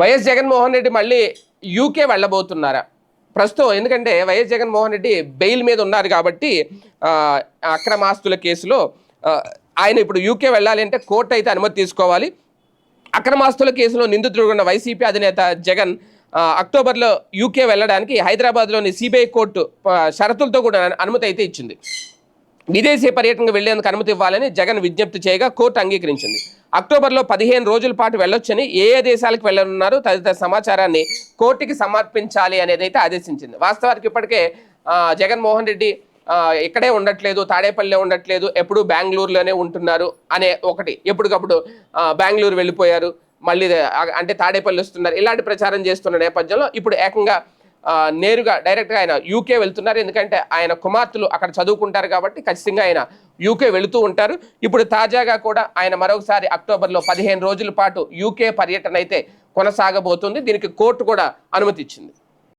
YS Jaganmohan Reddy మళ్ళీ UK వెళ్ళబోతున్నారా? ప్రస్తుతం ఎందుకంటే వైఎస్ జగన్మోహన్ రెడ్డి బెయిల్ మీద ఉన్నారు కాబట్టి అక్రమాస్తుల కేసులో ఆయన ఇప్పుడు యూకే వెళ్ళాలి అంటే కోర్టు అయితే అనుమతి తీసుకోవాలి. అక్రమాస్తుల కేసులో నిందితుడున్న వైసీపీ అధినేత జగన్ అక్టోబర్లో యూకే వెళ్ళడానికి హైదరాబాద్లోని సిబిఐ కోర్టు షరతులతో కూడా అనుమతి అయితే ఇచ్చింది. విదేశీ పర్యటనకు వెళ్ళేందుకు అనుమతి ఇవ్వాలని జగన్ విజ్ఞప్తి చేయగా కోర్టు అంగీకరించింది. అక్టోబర్లో పదిహేను రోజుల పాటు వెళ్ళొచ్చని ఏ ఏ దేశాలకు వెళ్ళనున్నారు తదితర సమాచారాన్ని కోర్టుకి సమర్పించాలి అనేది అయితే ఆదేశించింది. వాస్తవానికి ఇప్పటికే జగన్మోహన్ రెడ్డి ఇక్కడే ఉండట్లేదు తాడేపల్లిలో ఉండట్లేదు ఎప్పుడు బెంగళూరులోనే ఉంటున్నారు అనే ఒకటి ఎప్పటికప్పుడు బెంగళూరు వెళ్ళిపోయారు మళ్ళీ అంటే తాడేపల్లి వస్తున్నారు. ఇలాంటి ప్రచారం చేస్తున్న నేపథ్యంలో ఇప్పుడు ఏకంగా నేరుగా డైరెక్ట్గా ఆయన యూకే వెళ్తున్నారు. ఎందుకంటే ఆయన కుమార్తెలు అక్కడ చదువుకుంటారు కాబట్టి ఖచ్చితంగా ఆయన యూకే వెళుతూ ఉంటారు. ఇప్పుడు తాజాగా కూడా ఆయన మరొకసారి అక్టోబర్లో పదిహేను రోజుల పాటు యూకే పర్యటన అయితే కొనసాగబోతుంది. దీనికి కోర్టు కూడా అనుమతి ఇచ్చింది